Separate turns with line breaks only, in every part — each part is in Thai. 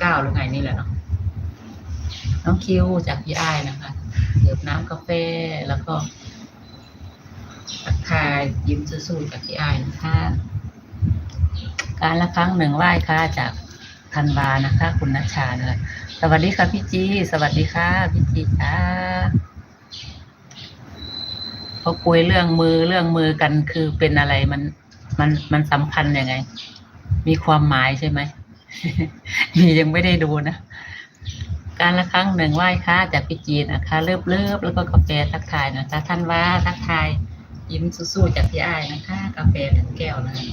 เก้าหรือไงนี่แหละเนาะน้องคิวจากพี่อ้ายนะคะเสิร์ฟน้ำกาแฟแล้วก็ทักทายยิ้มสู้ๆจากพี่อ้ายนะคะ การละครั้งหนึ่งไหว้ค่ะจากธันวานะคะ คุณนัชชาเลยสวัสดีค่ะพี่จี สวัสดีค่ะพี่จีจ้าเขาคุยเรื่องมือเรื่องมือกันคือเป็นอะไรมันมันมันสำคัญยังไง มีความหมายใช่ไหม มียังไม่ได้ดูนะ การละครั้งหนึ่งไหว้ค่ะจากพี่จีนนะคะเลิบเลิบแล้วก็กาแฟทักทายนะคะ ท่านว่าทักทาย ยิ้มสู้ๆจากพี่อ้ายนะคะ กาแฟหนึ่งแก้วนะคะ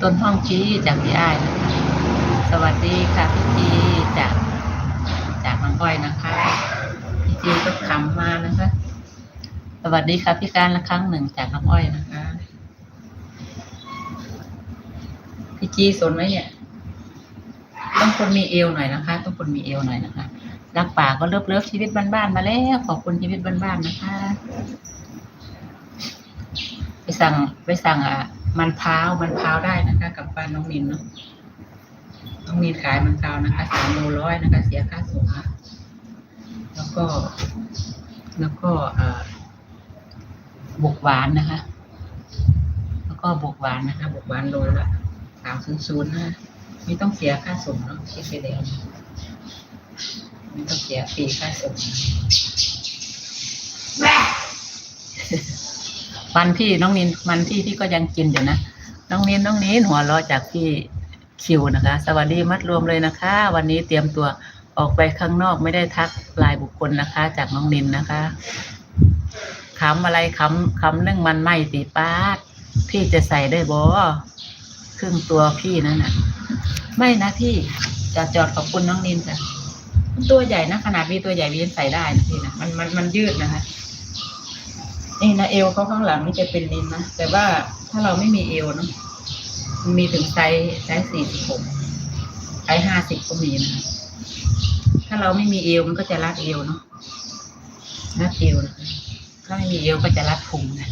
ต้นห้องจีจากพี่อ้ายนะคะสวัสดีค่ะพี่จีจากจากน้องก้อยนะคะพี่จีก็ขำมานะคะ สวัสดีค่ะพี่การละครั้งหนึ่งจากน้องอ้อยนะคะ พี่จีสนไหมเนี่ย ต้องคนมีเอวหน่อยนะคะ ต้องคนมีเอวหน่อยนะคะ รักป่าก็เลิฟเลิฟชีวิตบ้านๆมาแล้วขอบคุณชีวิตบ้านๆนะคะ ไปสั่งไปสั่งอะมันพร้าวมันพร้าวได้นะคะ กับบ้านน้องนินเนาะน้องนินขายมันพร้าวนะคะสามโลร้อยนะคะ เสียค่าส่งแล้วก็ แล้วก็เอ่อบวกหวานนะคะ แล้วก็บวกหวานนะคะบวกหวานโลละามศูนย์ศูนย์นะไม่ต้องเสียค่าส่งเนาะคิดไปแล้วนะไม่ต้องเสียฟรีค่าส่งนะมันพี่น้องนินมันพี่พี่ก็ยังกินอยู่นะน้องนินน้องนินหัวเราะจากพี่คิวนะคะ สวัสดีมัดรวมเลยนะคะ วันนี้เตรียมตัวออกไปข้างนอกไม่ได้ทักไลายบุคคลนะคะ จากน้องนินนะคะคำอะไรคำคำนึ่งมันไหมตีป้าดพี่จะใส่ได้บ่ ครึ่งตัวพี่นั่นน่ะ ไม่นะพี่จอดจอดขอบคุณน้องนินค่ะตัวใหญ่นะขนาดมีตัวใหญ่วีนใส่ได้นะพี่นะมันมันมันยืดนะคะนี่นะเอวเขาข้างหลังนี่จะเป็นลินนะแต่ว่าถ้าเราไม่มีเอวเนาะมันมีถึงไซส์ไซส์สี่สิบหกไซส์ห้าสิบก็มีนะคะถ้าเราไม่มีเอวมันก็จะรัดเอวเนาะรัดเอวนะคะถ้าไม่มีเอวก็จะรัดพุงนะ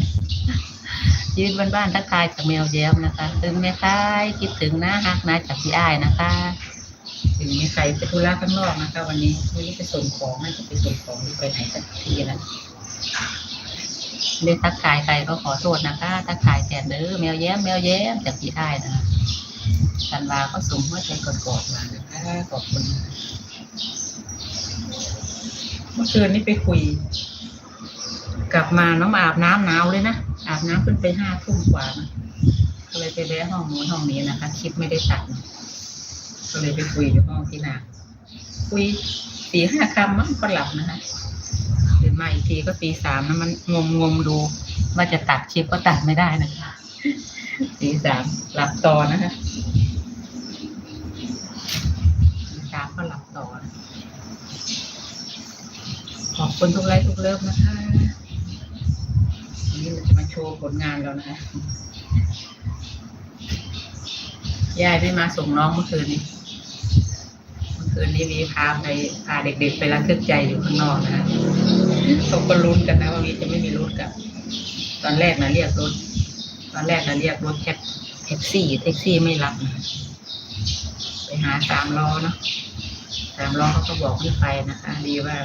ชีวิตบ้านๆทักทายจากแมวแย้มนะคะถึงแม่คายคิดถึงนะฮักนะจากพี่อ้ายนะคะ ถึงมีใครไปธุระข้างนอกนะคะ วันนี้วันนี้ไปส่งของน่าจะไปส่งของไปไหนสักทีนะเรียกทักทายใครก็ขอโทษนะคะทักทายแทนเด้อแมวแย้มแมวแย้มจากพี่อ้ายนะคะธันวาก็ส่งหัวใจกอดๆมานะคะขอบคุณนเมื่อคืนนี้ไปคุย กลับมาน้องมาอาบน้ำหนาวเลยนะ อาบน้ำขึ้นไปห้าทุ่มกว่านะก็เลยไปแวะห้องนู้นห้องนี้นะคะคลิปไม่ได้ตัดนะก็เลยไปคุยอยู่ห้องที่นาคุยสี่ห้าคำมั้งก็หลับนะคะตื่นมาอีกทีก็ตีสามนะมันงมงมดูว่าจะตัดคลิปก็ตัดไม่ได้นะคะตีสามหลับต่อนะคะตีสามก็หลับต่อนะขอบคุณทุกไลค์ทุกเลิฟนะคะ ชว์ผลงานเรานะคะยายได้มาส่งน้องเมื่อคืนนี้ เมื่อคืนนี้วีพาไปพาเด็กๆ ไประทึกใจอยู่ข้างนอกนะคะเขาก็ลุ้นกันนะว่าวีจะไม่มีรถกลับ ตอนแรกนะเรียกรถ ตอนแรกนะเรียกรถแท็กแท็กซี่แท็กซี่ไม่รับนะไปหาสามล้อเนาะสามล้อเขาก็บอกไม่ไปนะคะ ดีว่า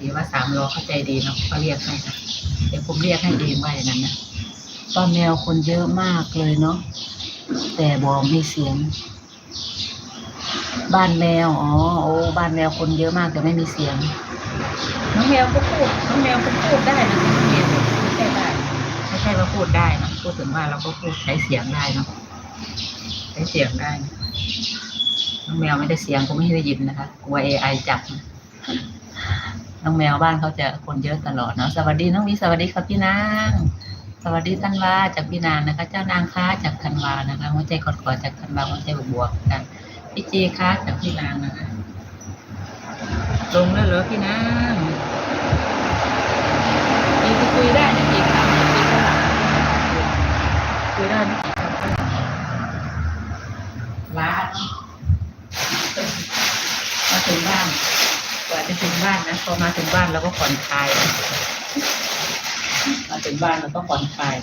ดีว่าสามล้อเข้าใจดีเนาะเขาเรียกให้นะเดี๋ยวผมเรียกให้เองว่าอย่างนั้นนะป้าแมวคนเยอะมากเลยเนาะแต่บอกมีเสียง บ้านแมวอ๋อโอ้บ้านแมวคนเยอะมากแต่ไม่มีเสียงน้องแมวก็พูดน้องแมวก็พูดได้นะน้องแมวไม่ใช่ได้ไม่ใช่ว่าพูดได้นะพูดถึงว่าเราก็พูดใช้เสียงได้เนาะใช้เสียงได้นะน้องแมวไม่ได้เสียงก็ไม่ได้ยินนะคะกลัว AI จับ น้องแมวบ้านเขาจะคนเยอะตลอดเนาะสวัสดีน้องวิสวัสดีครับพี่นางสวัสดีธันวาจากพี่นางนะคะ เจ้านางค้าจากธันวานะคะหัวใจกอดๆจากธันวาหัวใจบวกๆกันพี่จีคะจากพี่นางนะคะลงแล้วเหรอพี่นางพี่ก็คุยได้นะพี่ครับพี่ก็คุยได้นะพี่ครับล้ามาถึงบ้านกว่าจะถึง บ้านนะพอมาถึงบ้านเราก็ผ่อนคลายมาถึงบ้านเราก็ผ่อนคลาย